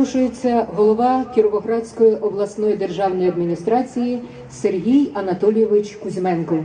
запрошується голова Кіровоградської обласної державної адміністрації Сергій Анатолійович Кузьменко.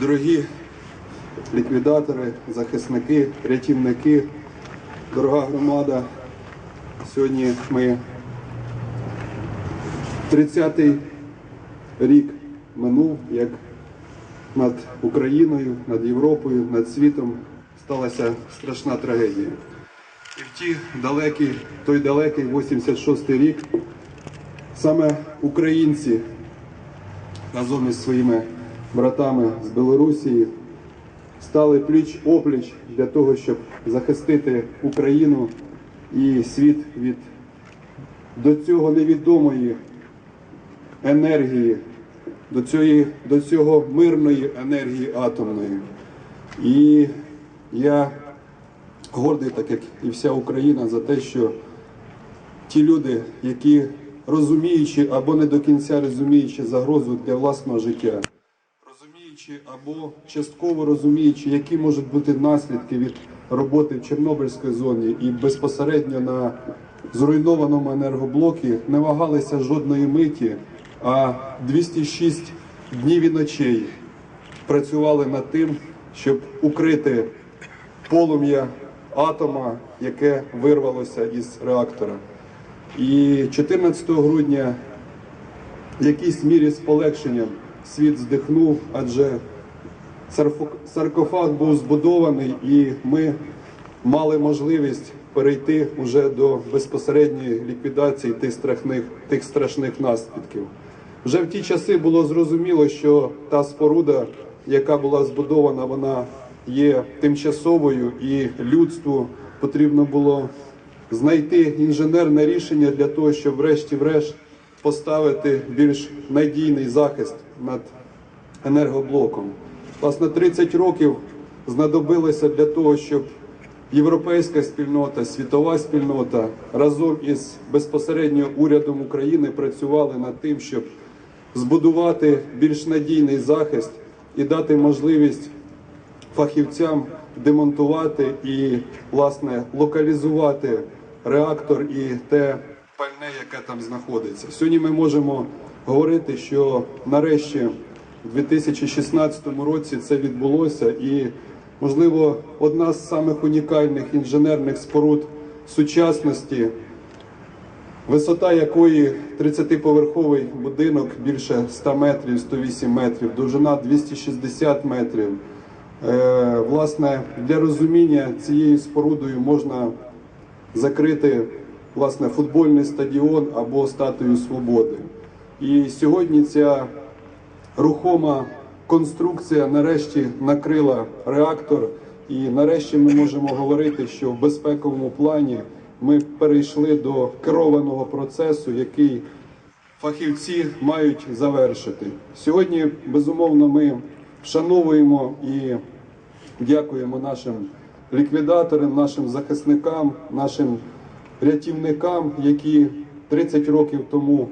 Дорогі ліквідатори, захисники, рятівники, дорога громада. Сьогодні ми 30-й рік минув, як над Україною, над Європою, над світом сталася страшна трагедія. І в ті далекі, той далекий 86-й рік саме українці разом із своїми братами з Білорусі стали пліч опліч для того, щоб захистити Україну і світ від до цього невідомої енергії, до, цієї, до цього мирної енергії атомної. І я гордий, так як і вся Україна, за те, що ті люди, які розуміючи або не до кінця розуміючи загрозу для власного життя, розуміючи або частково розуміючи, які можуть бути наслідки від роботи в Чорнобильській зоні і безпосередньо на зруйнованому енергоблокі, не вагалися жодної миті, а 206 днів і ночей працювали над тим, щоб укрити полум'я атома, яке вирвалося із реактора. І 14 грудня в якійсь мірі з полегшенням світ здихнув, адже саркофаг був збудований, і ми мали можливість перейти уже до безпосередньої ліквідації тих страшних, тих страшних наслідків. Вже в ті часи було зрозуміло, що та споруда, яка була збудована, вона є тимчасовою, і людству потрібно було знайти інженерне рішення для того, щоб врешті-врешт поставити більш надійний захист над енергоблоком. Власне, 30 років знадобилося для того, щоб європейська спільнота, світова спільнота разом із безпосередньо урядом України працювали над тим, щоб збудувати більш надійний захист і дати можливість фахівцям демонтувати і власне локалізувати реактор і те пальне, яке там знаходиться. Сьогодні ми можемо говорити, що нарешті в 2016 році це відбулося, і можливо одна з самих унікальних інженерних споруд сучасності висота якої 30-поверховий будинок більше 100 метрів, 108 метрів, довжина 260 метрів. Е, Власне, для розуміння цією спорудою можна закрити власне футбольний стадіон або статую свободи. І сьогодні ця рухома конструкція нарешті накрила реактор, і нарешті ми можемо говорити, що в безпековому плані ми перейшли до керованого процесу, який фахівці мають завершити. Сьогодні, безумовно, ми вшановуємо і дякуємо нашим ліквідаторам, нашим захисникам, нашим рятівникам, які 30 років тому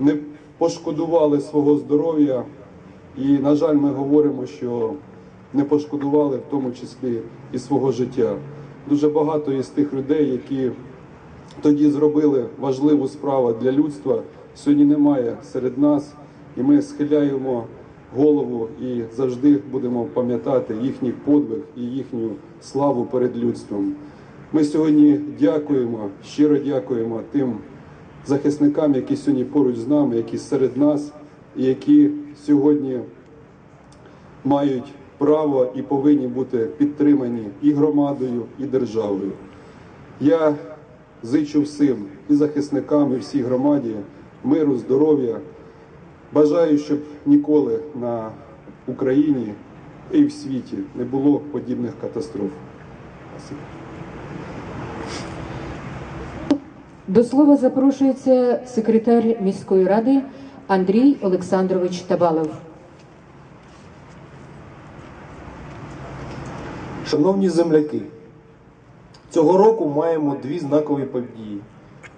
не пошкодували свого здоров'я. І, на жаль, ми говоримо, що не пошкодували в тому числі і свого життя. Дуже багато із тих людей, які тоді зробили важливу справу для людства, сьогодні немає серед нас, і ми схиляємо голову і завжди будемо пам'ятати їхній подвиг і їхню славу перед людством. Ми сьогодні дякуємо, щиро дякуємо тим захисникам, які сьогодні поруч з нами, які серед нас, і які сьогодні мають право і повинні бути підтримані і громадою, і державою. Я зичу всім і захисникам, і всій громаді миру, здоров'я. Бажаю, щоб ніколи на Україні і в світі не було подібних катастроф. До слова запрошується секретар міської ради Андрій Олександрович Табалов. Шановні земляки, цього року маємо дві знакові події.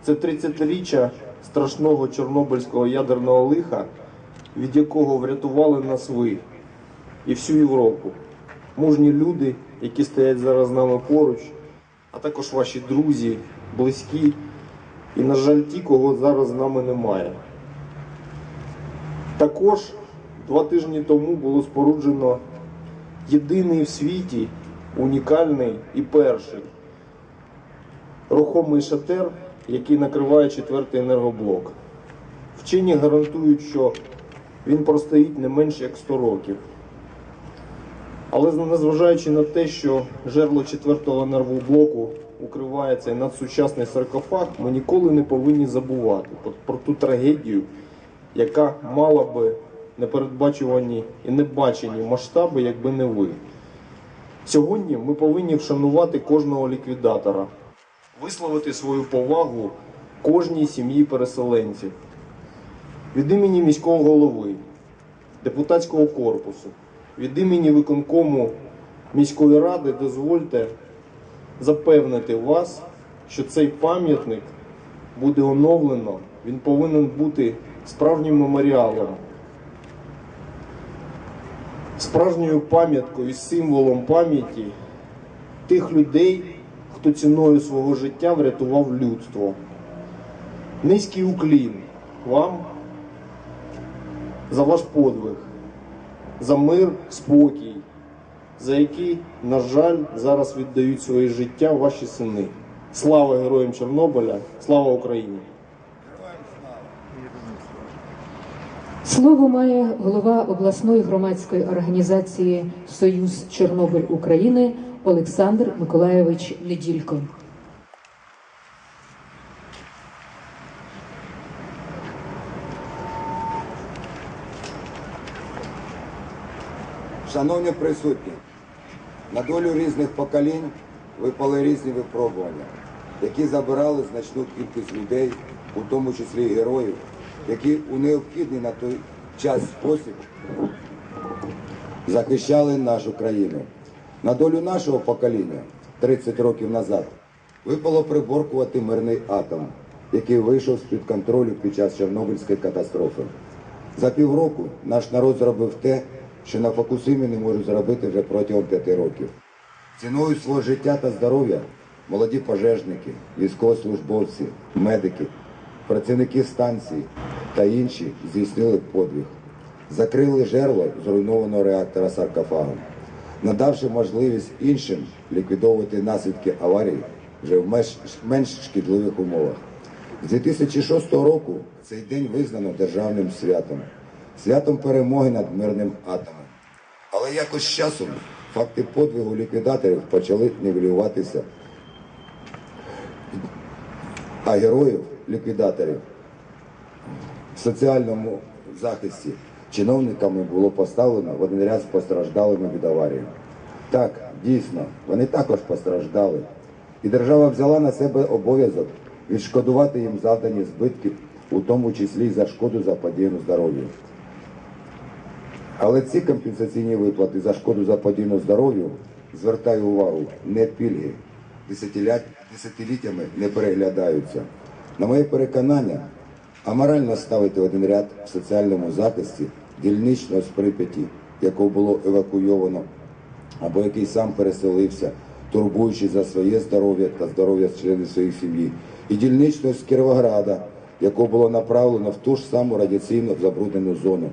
Це 30-річчя страшного Чорнобильського ядерного лиха від якого врятували нас ви і всю Європу. Мужні люди, які стоять зараз з нами поруч, а також ваші друзі, близькі і, на жаль, ті, кого зараз з нами немає. Також два тижні тому було споруджено єдиний в світі, унікальний і перший рухомий шатер, який накриває четвертий енергоблок. Вчені гарантують, що він простоїть не менше як 100 років. Але незважаючи на те, що жерло четвертого енергоблоку укриває цей надсучасний саркофаг, ми ніколи не повинні забувати про, про ту трагедію, яка мала би непередбачувані і небачені масштаби, якби не ви. Сьогодні ми повинні вшанувати кожного ліквідатора, висловити свою повагу кожній сім'ї переселенців. Від імені міського голови, депутатського корпусу, від імені виконкому міської ради дозвольте запевнити вас, що цей пам'ятник буде оновлено, він повинен бути справжнім меморіалом, справжньою пам'яткою і символом пам'яті тих людей, хто ціною свого життя врятував людство. Низький уклін вам за ваш подвиг, за мир, спокій, за який, на жаль, зараз віддають своє життя ваші сини. Слава героям Чорнобиля, слава Україні! Слово має голова обласної громадської організації Союз Чорнобиль України Олександр Миколаєвич Неділько. Шановні присутні, на долю різних поколінь випали різні випробування, які забирали значну кількість людей, у тому числі героїв, які у необхідний на той час спосіб захищали нашу країну. На долю нашого покоління 30 років назад випало приборкувати мирний атом, який вийшов з-під контролю під час Чорнобильської катастрофи. За півроку наш народ зробив те, що на Фокусимі не можуть зробити вже протягом п'яти років. Ціною свого життя та здоров'я молоді пожежники, військовослужбовці, медики, працівники станції та інші здійснили подвиг. Закрили жерло зруйнованого реактора саркофагом, надавши можливість іншим ліквідовувати наслідки аварії вже в менш, менш шкідливих умовах. З 2006 року цей день визнано державним святом, святом перемоги над мирним атомом. Але якось з часом факти подвигу ліквідаторів почали нівелюватися, а героїв ліквідаторів в соціальному захисті чиновниками було поставлено в один ряд з постраждалими від аварії. Так, дійсно, вони також постраждали. І держава взяла на себе обов'язок відшкодувати їм завдані збитки, у тому числі за шкоду заподіяну здоров'ю. Але ці компенсаційні виплати за шкоду заподіяну здоров'ю, звертаю увагу, не пільги, десятиліттями не переглядаються. На моє переконання, аморально ставити один ряд в соціальному захисті дільничного з Прип'яті, якого було евакуйовано, або який сам переселився, турбуючись за своє здоров'я та здоров'я членів своєї сім'ї, і дільничного з Кіровограда, якого було направлено в ту ж саму радіаційно забруднену зону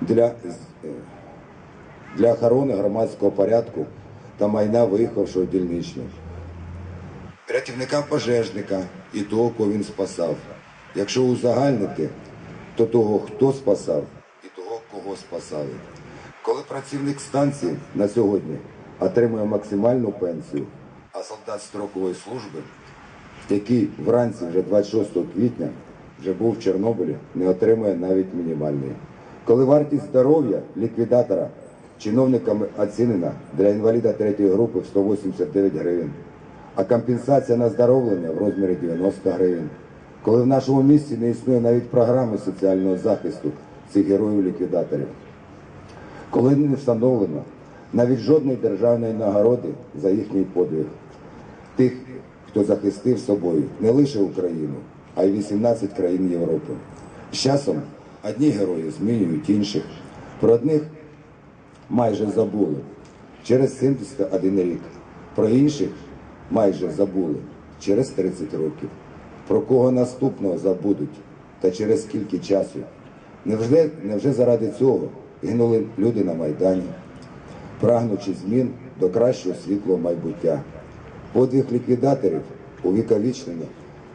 для, е, для охорони громадського порядку та майна виїхавшого дільничного. Рятівника пожежника і того, кого він спасав. Якщо узагальнити, то того, хто спасав, і того, кого спасали. Коли працівник станції на сьогодні отримує максимальну пенсію, а солдат строкової служби, який вранці вже 26 квітня вже був в Чорнобилі, не отримує навіть мінімальної. Коли вартість здоров'я ліквідатора чиновниками оцінена для інваліда третьої групи в 189 гривень, а компенсація на здоровлення в розмірі 90 гривень. Коли в нашому місті не існує навіть програми соціального захисту цих героїв-ліквідаторів. Коли не встановлено навіть жодної державної нагороди за їхній подвиг. Тих, хто захистив собою не лише Україну, а й 18 країн Європи. З часом одні герої змінюють інших, про одних майже забули через 71 рік, про інших майже забули через 30 років, про кого наступного забудуть та через скільки часу. Невже, невже заради цього гинули люди на Майдані, прагнучи змін до кращого світлого майбуття? Подвиг ліквідаторів увіковічнено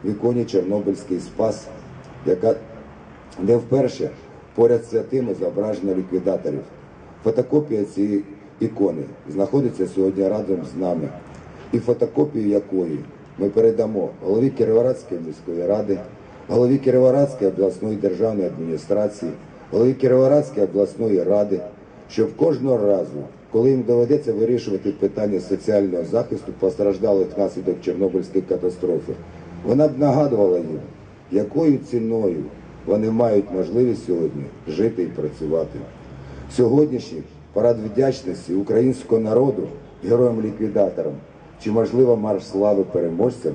в іконі Чорнобильський спас, яка де вперше поряд з святими зображення ліквідаторів. Фотокопія цієї ікони знаходиться сьогодні разом з нами, і фотокопію якої ми передамо голові Кіровоградської міської ради, голові Кіровоградської обласної державної адміністрації, голові Кіровоградської обласної ради, щоб кожного разу, коли їм доведеться вирішувати питання соціального захисту постраждалих внаслідок Чорнобильської катастрофи, вона б нагадувала їм, якою ціною вони мають можливість сьогодні жити і працювати. Сьогоднішній парад вдячності українського народу героям-ліквідаторам чи, можливо, марш слави переможцям.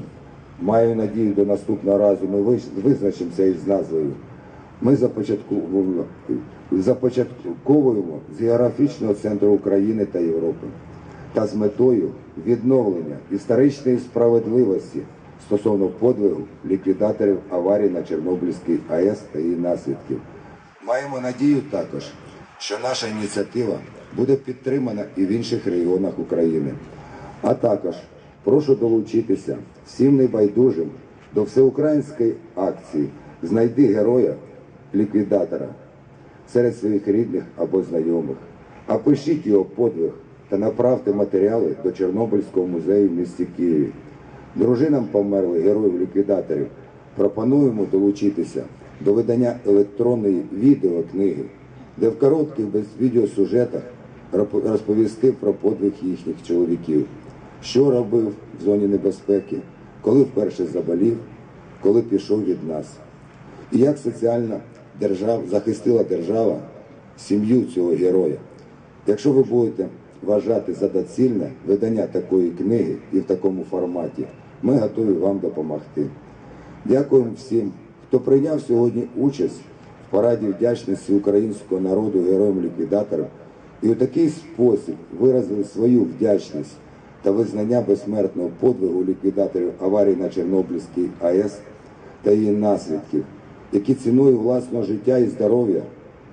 Маю надію, до наступного разу ми визначимося із назвою. Ми започатковуємо, з географічного центру України та Європи та з метою відновлення історичної справедливості стосовно подвигу ліквідаторів аварії на Чорнобильській АЕС та її наслідків. Маємо надію також, що наша ініціатива буде підтримана і в інших регіонах України. А також прошу долучитися всім небайдужим до всеукраїнської акції Знайди героя ліквідатора серед своїх рідних або знайомих. А пишіть його подвиг та направте матеріали до Чорнобильського музею в місті Києві. Дружинам померлих героїв ліквідаторів пропонуємо долучитися до видання електронної відеокниги, де в коротких без відеосюжетах розповісти про подвиг їхніх чоловіків, що робив в зоні небезпеки, коли вперше заболів, коли пішов від нас. І як соціальна держава захистила держава сім'ю цього героя. Якщо ви будете вважати за доцільне видання такої книги і в такому форматі, ми готові вам допомогти. Дякуємо всім, хто прийняв сьогодні участь в параді вдячності українського народу героям-ліквідаторам і у такий спосіб виразили свою вдячність та визнання безсмертного подвигу ліквідаторів аварії на Чорнобильській АЕС та її наслідків, які ціною власного життя і здоров'я,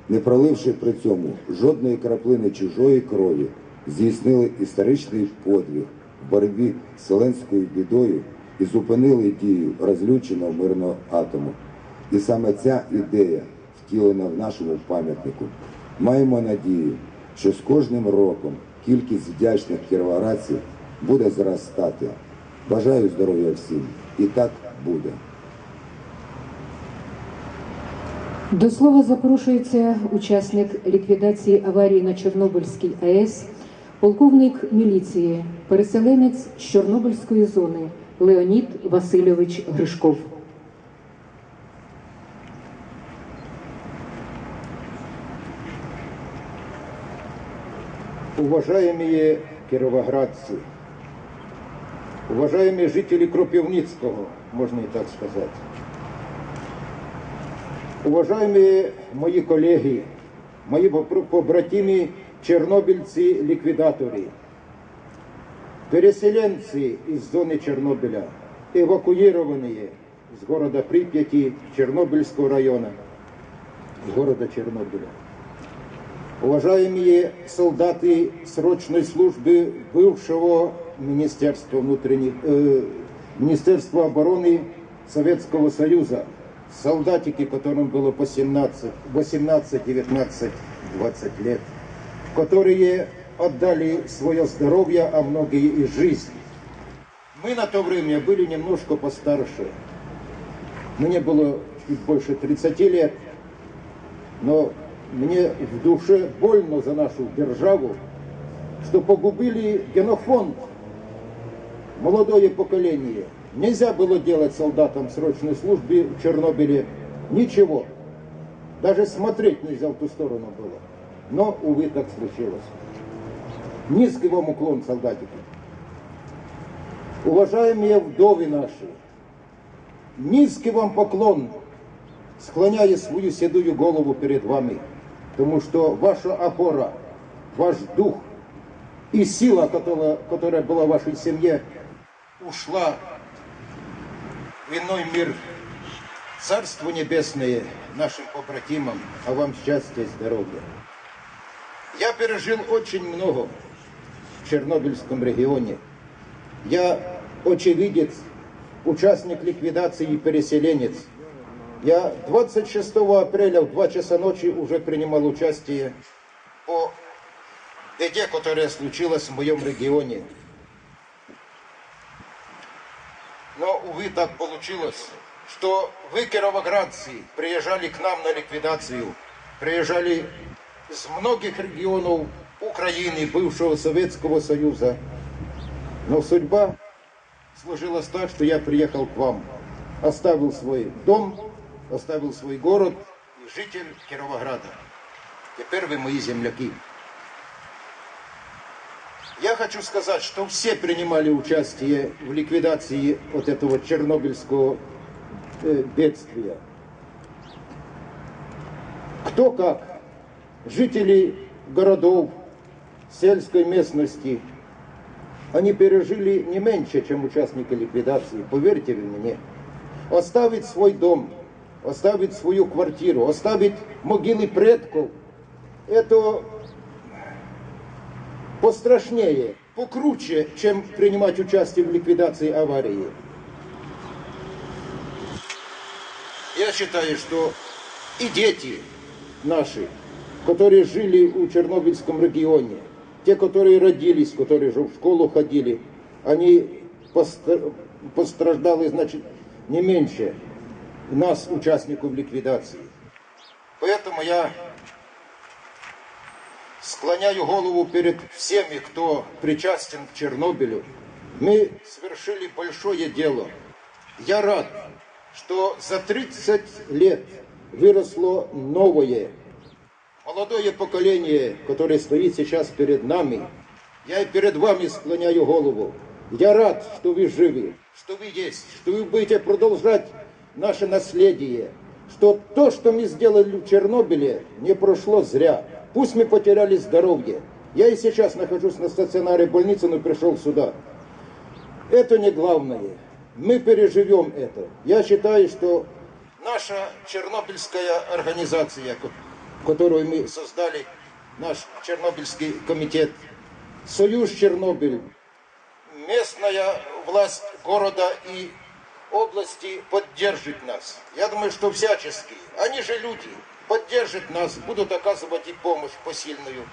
не проливши при цьому жодної краплини чужої крові, здійснили історичний подвиг в боротьбі з вселенською бідою і зупинили дію розлюченого мирного атому. І саме ця ідея втілена в нашому пам'ятнику. Маємо надію, що з кожним роком кількість вдячних кіровоградців буде зростати. Бажаю здоров'я всім. І так буде. До слова запрошується учасник ліквідації аварії на Чорнобильській АЕС, полковник міліції, переселенець з Чорнобильської зони Леонід Васильович Гришков. Уважаемые кировоградцы, уважаемые жители Кропивницкого, можно и так сказать, уважаемые мои коллеги, мои попро- побратимы чернобыльцы-ликвидаторы, переселенцы из зоны Чернобыля, эвакуированные с города Припяти Чернобыльского района, с города Чернобыля. Уважаемые солдаты срочной службы бывшего Министерства внутренних, э, Министерства обороны Советского Союза, солдатики, которым было по 17, 18, 19, 20 лет, которые отдали свое здоровье, а многие и жизнь. Мы на то время были немножко постарше. Мне было чуть больше 30 лет, но мне в душе больно за нашу державу, что погубили генофонд, молодое поколение. Нельзя было делать солдатам срочной службы в Чернобыле ничего. Даже смотреть нельзя в ту сторону было. Но, увы, так случилось. Низкий вам уклон, солдатики. Уважаемые вдовы наши, низкий вам поклон склоняю свою седую голову перед вами, потому что ваша опора, ваш дух и сила, которая, которая была в вашей семье, ушла в иной мир. Царство Небесное нашим побратимам, а вам счастья и здоровья. Я пережил очень много в Чернобыльском регионе. Я очевидец, участник ликвидации и переселенец. Я 26 апреля в 2 часа ночи уже принимал участие по беде, которая случилась в моем регионе. Но, увы, так получилось, что вы, кировоградцы, приезжали к нам на ликвидацию, приезжали из многих регионов Украины, бывшего Советского Союза. Но судьба сложилась так, что я приехал к вам, оставил свой дом, оставил свой город и житель Кировограда. Теперь вы мои земляки. Я хочу сказать, что все принимали участие в ликвидации вот этого чернобыльского э, бедствия. Кто как? Жители городов, сельской местности, они пережили не меньше, чем участники ликвидации, поверьте мне. Оставить свой дом, оставить свою квартиру, оставить могилы предков, это пострашнее, покруче, чем принимать участие в ликвидации аварии. Я считаю, что и дети наши, которые жили в Чернобыльском регионе, те, которые родились, которые же в школу ходили, они постр- постраждали, значит, не меньше нас, участников ликвидации. Поэтому я склоняю голову перед всеми, кто причастен к Чернобылю. Мы совершили большое дело. Я рад, что за 30 лет выросло новое, молодое поколение, которое стоит сейчас перед нами. Я и перед вами склоняю голову. Я рад, что вы живы, что вы есть, что вы будете продолжать наше наследие, что то, что мы сделали в Чернобыле, не прошло зря. Пусть мы потеряли здоровье. Я и сейчас нахожусь на стационаре больницы, но пришел сюда. Это не главное. Мы переживем это. Я считаю, что наша чернобыльская организация, ко- которую мы создали, наш Чернобыльский комитет, Союз Чернобыль, местная власть города и области поддержит нас. Я думаю, что всячески. Они же люди. Поддержат нас, будут оказывать и помощь посильную.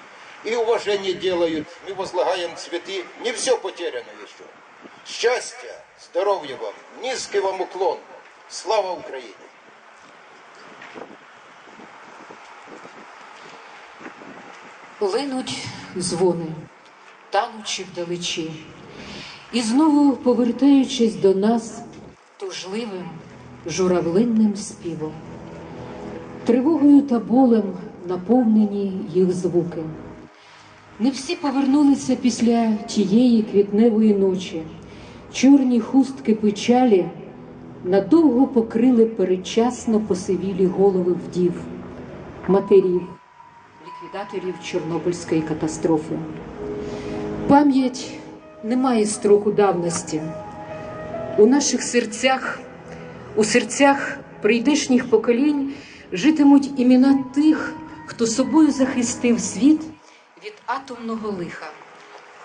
И уважение делают. Мы возлагаем цветы. Не все потеряно еще. Счастья, здоровья вам, низкий вам уклон. Слава Украине! Линуть дзвони, танучи вдалечі, і знову повертаючись до нас тужливим журавлинним співом, тривогою та болем наповнені їх звуки. Не всі повернулися після тієї квітневої ночі. Чорні хустки печалі надовго покрили передчасно посивілі голови вдів, матерів, ліквідаторів Чорнобильської катастрофи. Пам'ять не має строку давності. У наших серцях, у серцях прийдешніх поколінь житимуть імена тих, хто собою захистив світ від атомного лиха,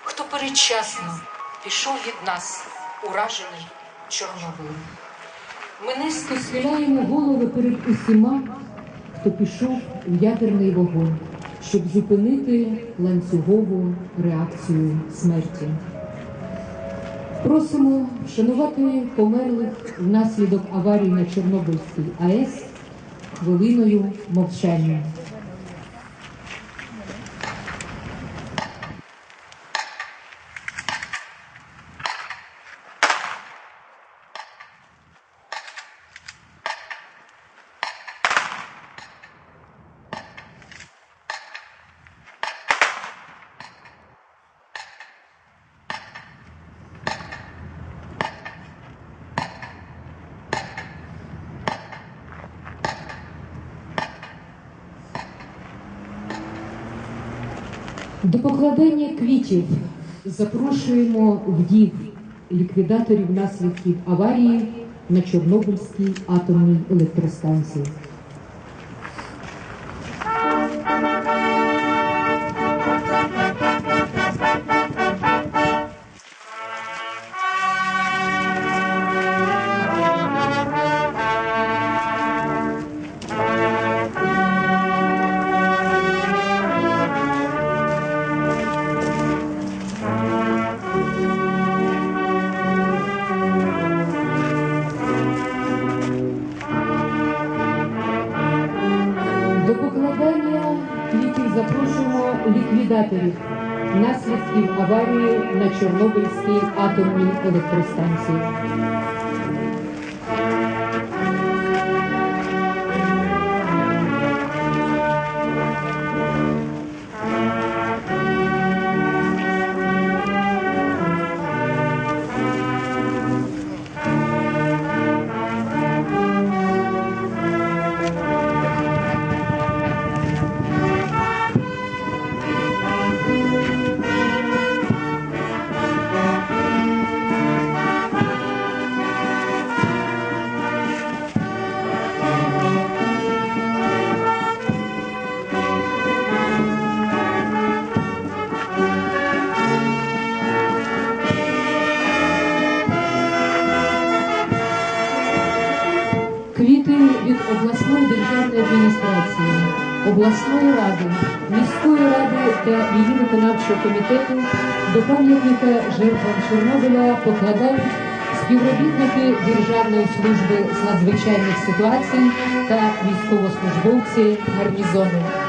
хто передчасно пішов від нас, уражений Чорнобилем. Ми низько схиляємо голови перед усіма, хто пішов у ядерний вогонь, щоб зупинити ланцюгову реакцію смерті. Просимо вшанувати померлих внаслідок аварії на Чорнобильській АЕС хвилиною мовчання. Квітів запрошуємо вдів ліквідаторів наслідків аварії на Чорнобильській атомній електростанції. Аварії на Чорнобильській атомній електростанції. Державної адміністрації, обласної ради, міської ради та її виконавчого комітету до пам'ятника жертвам Чорнобиля покладають співробітники Державної служби з надзвичайних ситуацій та військовослужбовці гарнізону.